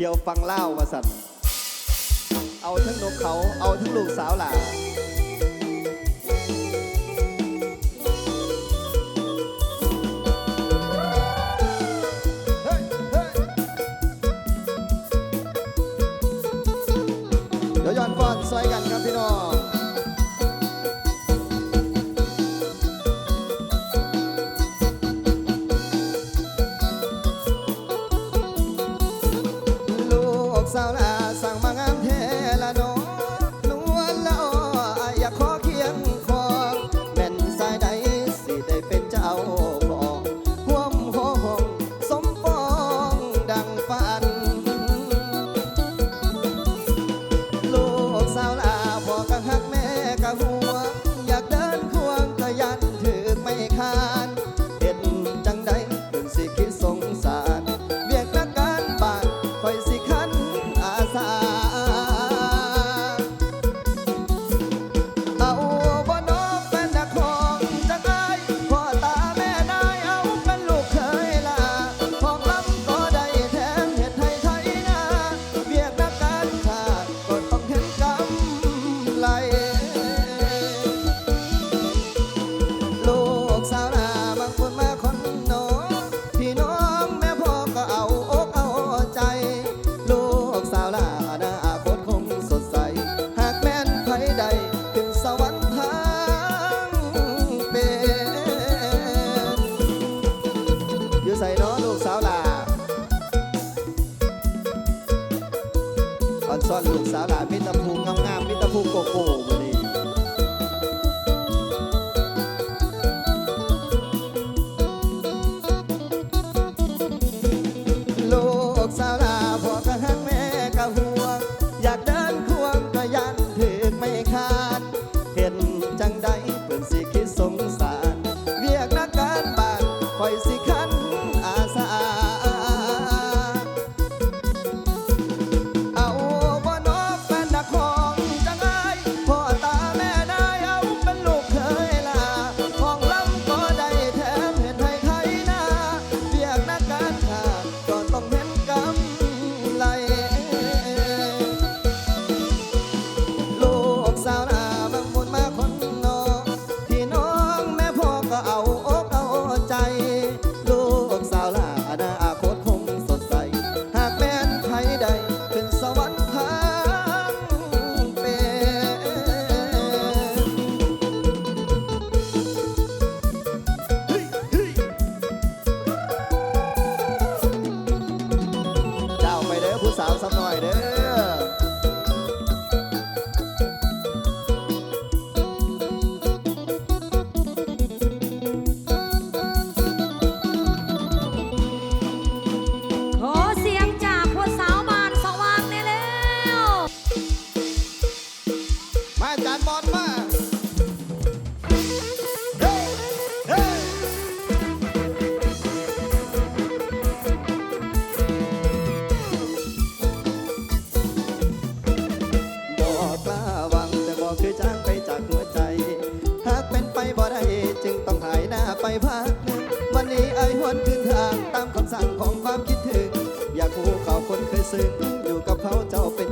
เที่ยวฟังเล่าวมาสั่นเอาทั้งนกเขาเอาทั้งลูกสาวหล่า อนซ่อนลูกสาวหลานมิตรภูมิงามๆมิตรภูมิโกโก้วันนี้ salsa. Pra... อยพักวันนี้ไอ้หวนขึ้นทางตามคำสั่งของความคิดถึง อยากหูเขาคนเคยซึ้งอยู่กับเขาเจ้าเป็น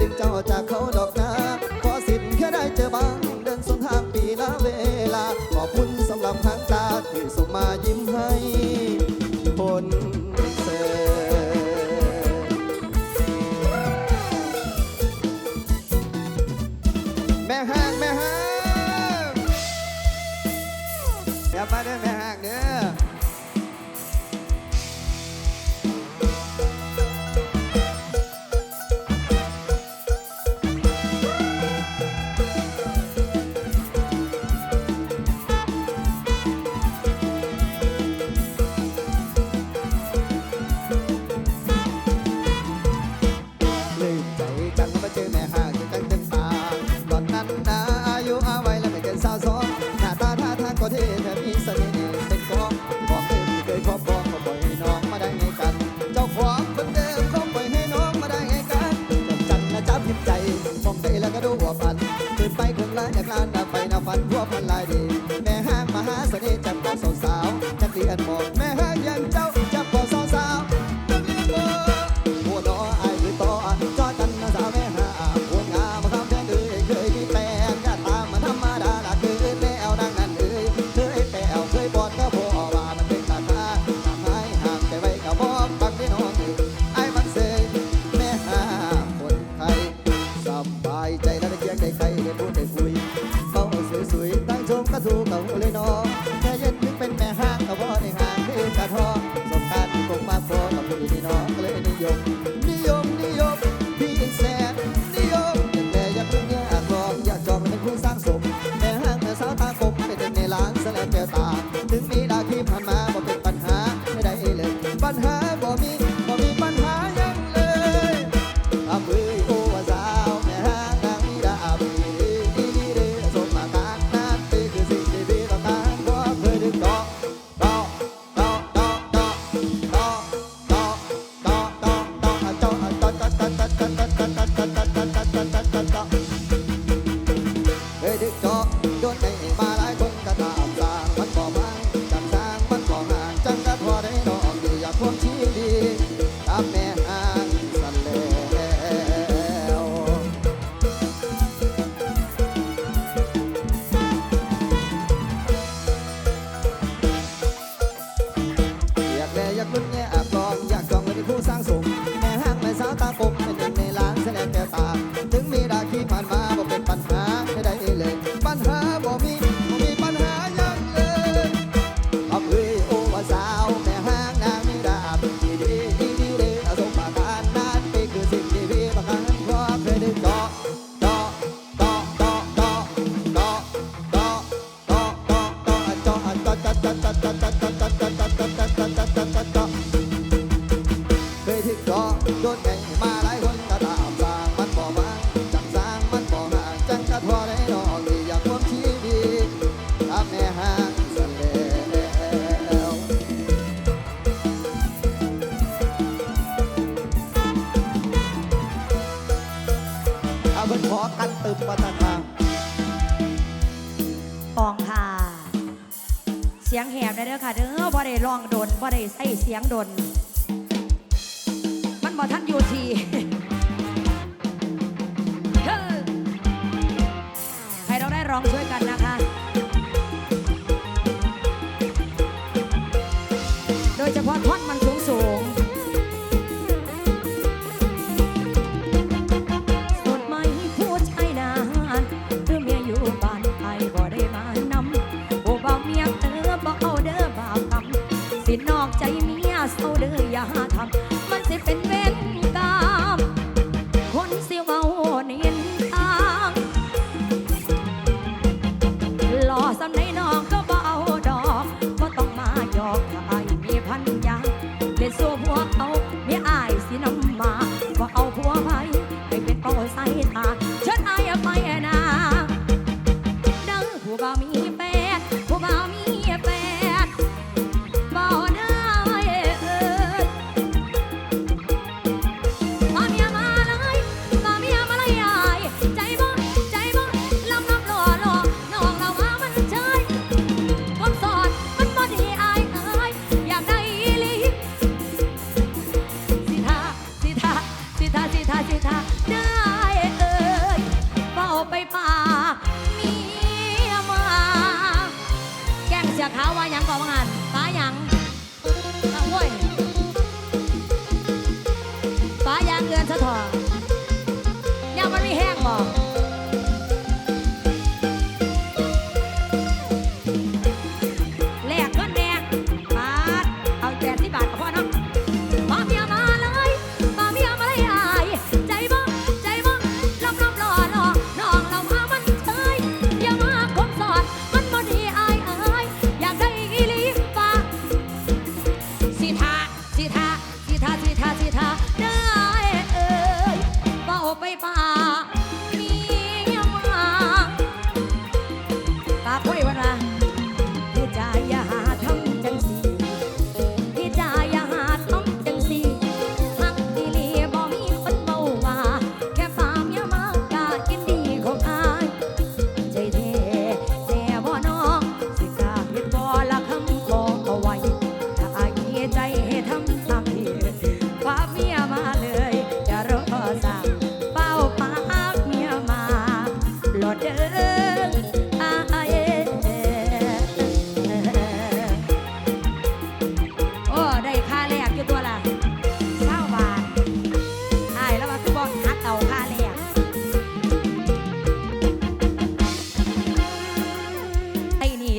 ดึงเจ้าจาก สียงแหบได้เด้อค่ะเด้อบ่ได้ร้องโดนบ่ได้ใส่เสียงโดน มันบ่ท่านอยู่ทีใครเราได้ร้องช่วยกันนะ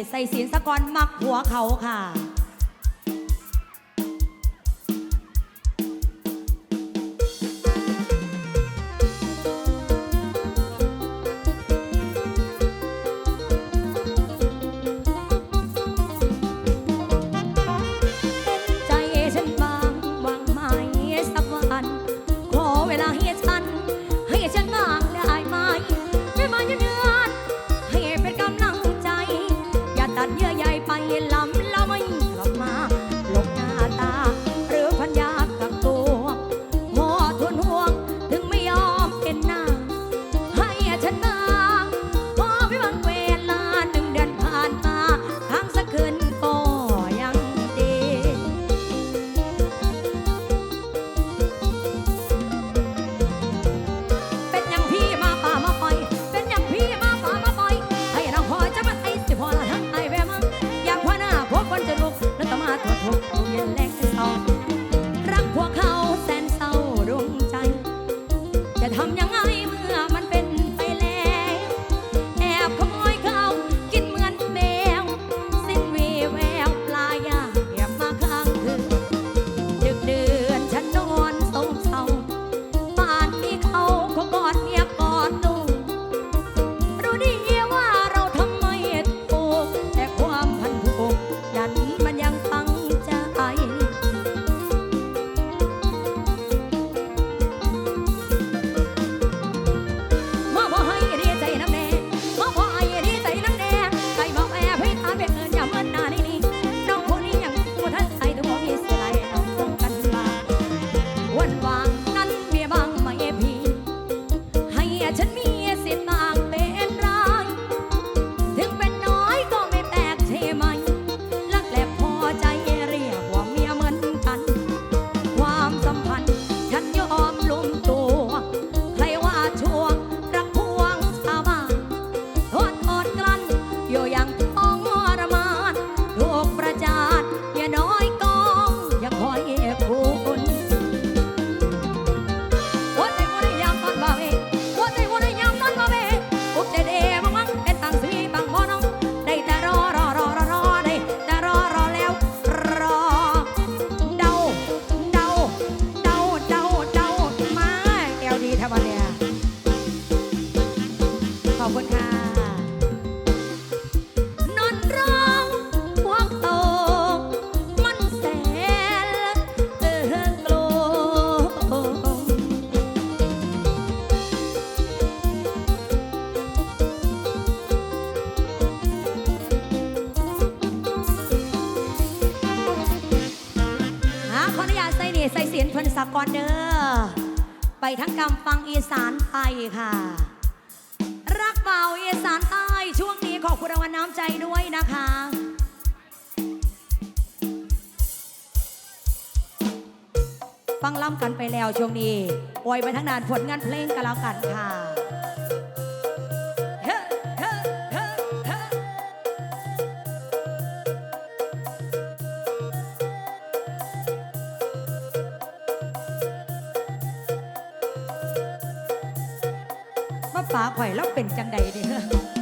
ใส่ศีลสะกอนมักหัวเขาค่ะ ใส่เสียงเพิ่นสะกอนเด้อไปทั้งกำฟังอีสานไปค่ะ รักเบาอีสานใต้ช่วงนี้ขอคุณราวัลน้ำใจด้วยนะคะฟังล่ำกันไปแล้วช่วงนี้อวยไปทั้งนานผลงานเพลงกันแล้วกันค่ะ ฟ้าข่อยแล้วเป็นจังใดเด้อ